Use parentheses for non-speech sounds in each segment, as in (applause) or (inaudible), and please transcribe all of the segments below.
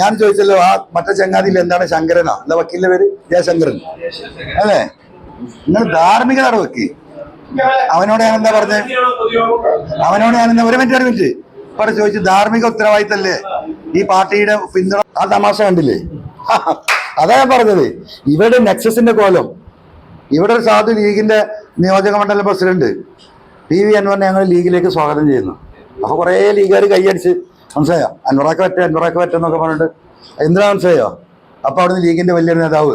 ഞാൻ ചോദിച്ചല്ലോ ആ മറ്റേ ചങ്ങാതിയിൽ എന്താണ് ശങ്കരനാ? എന്താ വക്കീലിന്റെ പേര്? ജയശങ്കരൻ. അല്ലേ? നിങ്ങൾ ധാർമ്മികനാണ് വക്കി. അവനോട് ഞാൻ എന്താ പറഞ്ഞേ? അവനോട് ഞാൻ എന്താ ഒരു മിനിറ്റ് ഒരു മിനിറ്റ്. ചോദിച്ചു ധാർമ്മിക ഉത്തരവാദിത്തല്ലേ? ഈ പാർട്ടിയുടെ പിന്തുണ ആ തമാശ കണ്ടില്ലേ? (laughs) അതാ ഞാൻ പറഞ്ഞത്. ഇവിടെ നെക്സസിന്റെ കോലം. ഇവിടെ ഒരു സാധു ലീഗിന്റെ നിയോജക മണ്ഡലം പ്രസിഡന്റ്. പി വി അൻവറിനെ ഞങ്ങൾ ലീഗിലേക്ക് സ്വാഗതം ചെയ്യുന്നു. അപ്പൊ കുറെ ലീഗുകാർ കൈയടിച്ച് മനസ്സിലായോ? അൻവറാക്ക് പറ്റ അൻവറാക്ക് പറ്റെന്നൊക്കെ പറഞ്ഞിട്ട്. എന്തിനാ മനസ്സിലായോ? അപ്പൊ അവിടുന്ന് ലീഗിന്റെ വലിയൊരു നേതാവ്.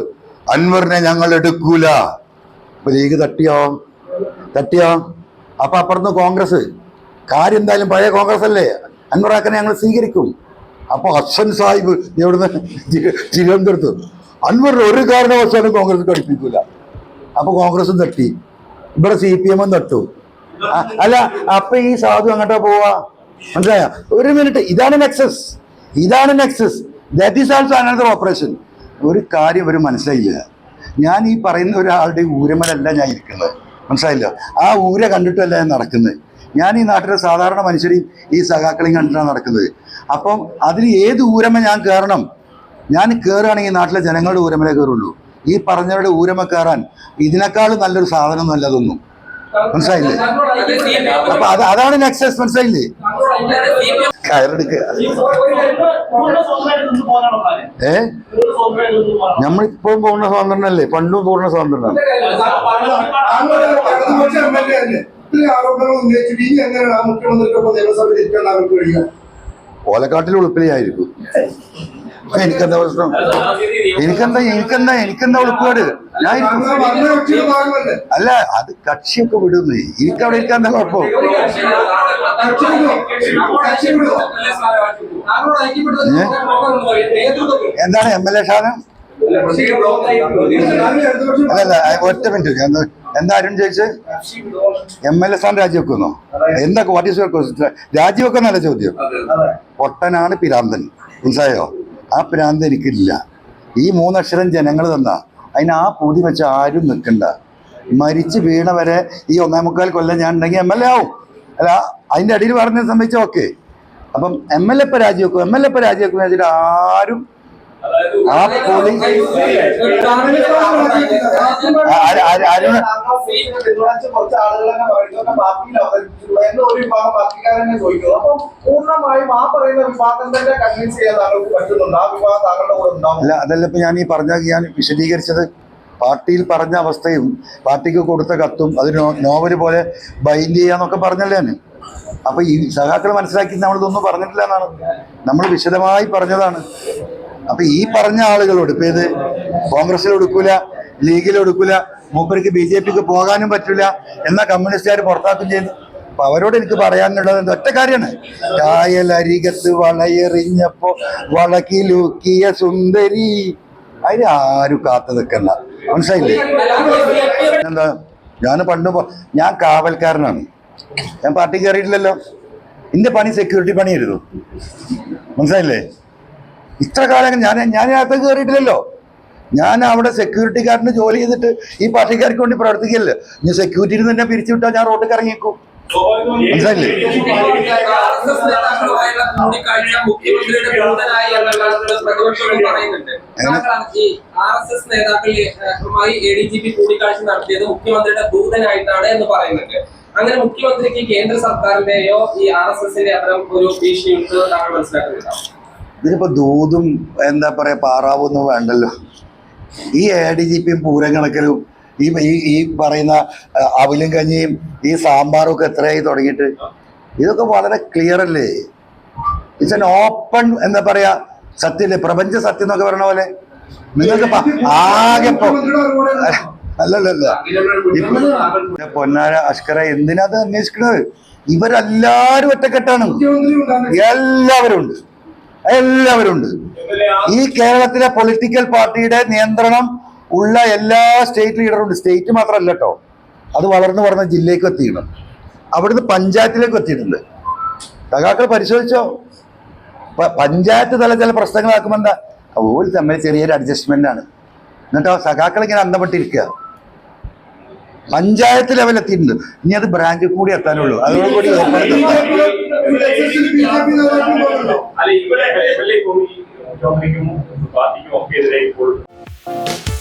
അൻവറിനെ ഞങ്ങൾ എടുക്കൂല. അപ്പൊ ലീഗ് തട്ടിയോ തട്ടിയോ അപ്പൊ അപ്പുറത്ത് കോൺഗ്രസ്. കാര്യം എന്തായാലും പഴയ കോൺഗ്രസ് അല്ലേ? അൻവറാക്കനെ ഞങ്ങൾ സ്വീകരിക്കും. അപ്പൊ ഹസൻ സാഹിബ് ഇവിടുന്ന് തിരുവനന്തപുരത്ത്. അൻവർ ഒരു കാരണവശാലും കോൺഗ്രസ് കടുപ്പിക്കൂല അപ്പൊ കോൺഗ്രസും തട്ടി. ഇവിടെ സി പി എമ്മും തട്ടു. അല്ല അപ്പൊ ഈ സാധു അങ്ങോട്ടാ പോവാ? മനസ്സിലായ? ഒരു മിനിറ്റ്. ഇതാണ് നെക്സസ് ഇതാണ് Nexus that is also another operation ഒരു കാര്യം ഒരു മനസ്സിലായില്ല. ഞാൻ ഈ പറയുന്ന ഒരാളുടെ ഊരമലല്ല ഞാൻ ഇരിക്കുന്നത്. മനസ്സിലായില്ല? ആ ഊര കണ്ടിട്ടല്ല ഞാൻ നടക്കുന്നത്. ഞാൻ ഈ നാട്ടിലെ സാധാരണ മനുഷ്യരെയും ഈ സഖാക്കളെയും കണ്ടിട്ടാണ് നടക്കുന്നത്. അപ്പം അതിൽ ഏത് ഊരമ ഞാൻ കയറണം? ഞാൻ കയറുകയാണെങ്കിൽ നാട്ടിലെ ജനങ്ങളുടെ ഊരമലേ കയറുള്ളൂ. ഈ പറഞ്ഞവരുടെ ഊരമ കയറാൻ ഇതിനേക്കാൾ നല്ലൊരു സാധനം അല്ല അതൊന്നും. മനസ്സിലായില്ലേ? അപ്പൊ അത് അതാണ് നെക്സസ് മനസ്സിലായില്ലേ? കയറെടുക്കുക ഏ? നമ്മളിപ്പോഴും പൂർണ സ്വാതന്ത്ര്യമല്ലേ? പണ്ടും പൂർണ സ്വാതന്ത്ര്യമാണ് ഓലക്കാട്ടിൽ ഉളുപ്പിലായിരിക്കും എനിക്കെന്താ പ്രശ്നം? എനിക്കെന്താ എനിക്കെന്താ എനിക്കെന്താ ഉൾപ്പാട് ഞാൻ അല്ല അത് കക്ഷിയൊക്കെ വിടുന്നു. എനിക്കവിടെ ഇരിക്കാൻ കുഴപ്പം. എന്താണ് എം എൽ എ ഷാനം അല്ല ഒറ്റ മിനിറ്റ്. എന്താ അരുൺ ചോദിച്ചത് എം എൽ എ സ്ഥാനം രാജിവെക്കുന്നോ? എന്താ വാട്ട് ഈസ് യുവർ രാജിവെക്കുന്നല്ല ചോദ്യം. പൊട്ടനാണ് പിരാന്തൻ. മനസ്സിലായോ? ആ പ്രാന്ത് എനിക്കില്ല. ഈ മൂന്നക്ഷരം ജനങ്ങൾ തന്ന. അതിന് ആ പൂതി വെച്ച് ആരും നിൽക്കണ്ട. മരിച്ച് വീണ വരെ ഈ ഒന്നേ മുക്കാൽ കൊല്ലം ഞാൻ ഉണ്ടെങ്കിൽ എം എൽ എ ആവും. അല്ല അതിന്റെ അടിയിൽ പറഞ്ഞത് സംബന്ധിച്ച ഓക്കെ. അപ്പം എം എൽ എ പരാജയക്കും രാജിവെക്കും. എം എൽ എ ഇപ്പൊ രാജിവെക്കും വെച്ചിട്ട് ആരും ആ തന്നെ കൂടെ അല്ല അതല്ല ഇപ്പൊ ഞാൻ ഈ പറഞ്ഞ ഞാൻ വിശദീകരിച്ചത് പാർട്ടിയിൽ പറഞ്ഞ അവസ്ഥയും പാർട്ടിക്ക് കൊടുത്ത കത്തും അത് നോവൽ നോവൽ പോലെ ബൈൻഡ് ചെയ്യാന്നൊക്കെ പറഞ്ഞല്ലേ ഞാൻ അപ്പൊ ഈ സഖാക്കൾ മനസ്സിലാക്കി നമ്മൾ ഇതൊന്നും പറഞ്ഞിട്ടില്ല എന്നാണ്. നമ്മൾ വിശദമായി പറഞ്ഞതാണ്. അപ്പൊ ഈ പറഞ്ഞ ആളുകളോട് ഇപ്പൊ ഇത് കോൺഗ്രസിൽ എടുക്കൂല ലീഗിൽ എടുക്കൂല. മൂപ്പർക്ക് ബി ജെ പിക്ക് പോകാനും പറ്റില്ല എന്നാൽ കമ്മ്യൂണിസ്റ്റുകാർ പുറത്താക്കും ചെയ്തു. അപ്പൊ അവരോട് എനിക്ക് പറയാനുള്ളത് ഒറ്റ കാര്യമാണ്. കായലരികത്ത് വളയെറിഞ്ഞപ്പോ വളക്കിലൂക്കിയ സുന്ദരി. അതിന് ആരും കാത്തു നിൽക്കണ്ട. മനസ്സിലായില്ലേ? എന്താ ഞാൻ പണ്ട് ഞാൻ കാവൽക്കാരനാണ്. ഞാൻ പാർട്ടി കയറിയിട്ടില്ലല്ലോ എന്റെ പണി സെക്യൂരിറ്റി പണിയായിരുന്നു. മനസ്സിലായില്ലേ? ഇത്ര കാലം ഞാൻ ഞാൻ അകത്ത് കയറിയിട്ടില്ലല്ലോ ഞാൻ അവിടെ സെക്യൂരിറ്റിക്കാരന് ജോലി ചെയ്തിട്ട് ഈ പാർട്ടിക്കാർക്ക് വേണ്ടി പ്രവർത്തിക്കില്ല? ഞാൻ സെക്യൂരിറ്റിയിൽ തന്നെ പിരിച്ചുവിട്ടാൽ ഞാൻ റോഡിൽ ഇറങ്ങിക്കും മനസ്സിലായില്ലേ? അങ്ങനെ മുഖ്യമന്ത്രിക്ക് കേന്ദ്ര സർക്കാരിന്റെയോ ഈ ആർ എസ് എസിന്റെ അത്തരം ഒരു താങ്കൾ ഇതിനിപ്പോ ദൂതും എന്താ പറയാ പാറാവൊന്നും വേണ്ടല്ലോ. ഈ എ ഡി ജി പിയും പൂരം കണക്കലും ഈ ഈ പറയുന്ന അവിലും കഞ്ഞിയും ഈ സാമ്പാറും ഒക്കെ എത്രയായി തുടങ്ങിയിട്ട്? ഇതൊക്കെ വളരെ ക്ലിയർ അല്ലേ? ഇറ്റ്സ് എൻ ഓപ്പൺ എന്താ പറയാ സത്യല്ലേ? പ്രപഞ്ച സത്യം എന്നൊക്കെ പറയണ പോലെ. നിങ്ങൾക്ക് ആകെ അല്ലല്ലല്ല. പൊന്നാര അഷ്കര എന്തിനാ അത് അന്വേഷിക്കണത്? ഇവരെല്ലാരും ഒറ്റക്കെട്ടാണ്. എല്ലാവരും ഉണ്ട് എല്ലാവരും ഉണ്ട് ഈ കേരളത്തിലെ പൊളിറ്റിക്കൽ പാർട്ടിയുടെ നിയന്ത്രണം ഉള്ള എല്ലാ സ്റ്റേറ്റ് ലീഡറും ഉണ്ട് സ്റ്റേറ്റ് മാത്രമല്ല കേട്ടോ അത് വളർന്നു വളർന്ന ജില്ലയ്ക്ക് എത്തിയിരുന്നു അവിടുന്ന് പഞ്ചായത്തിലേക്ക് എത്തിയിട്ടുണ്ട് സഖാക്കൾ പരിശോധിച്ചോ പഞ്ചായത്ത് തല ചില പ്രശ്നങ്ങളാക്കുമ്പോൾ എന്താ ഓൽ തമ്മിൽ ചെറിയൊരു അഡ്ജസ്റ്റ്മെന്റ് ആണ് എന്നിട്ടോ സഖാക്കൾ ഇങ്ങനെ അന്തപ്പെട്ടിരിക്കുക പഞ്ചായത്ത് ലെവൽ എത്തിയിട്ടുണ്ട് ഇനി അത് ബ്രാഞ്ചിൽ കൂടി എത്താനുള്ളൂ അതോടുകൂടി Então, iyi bir mutluluk var. İyi bir okey direkt.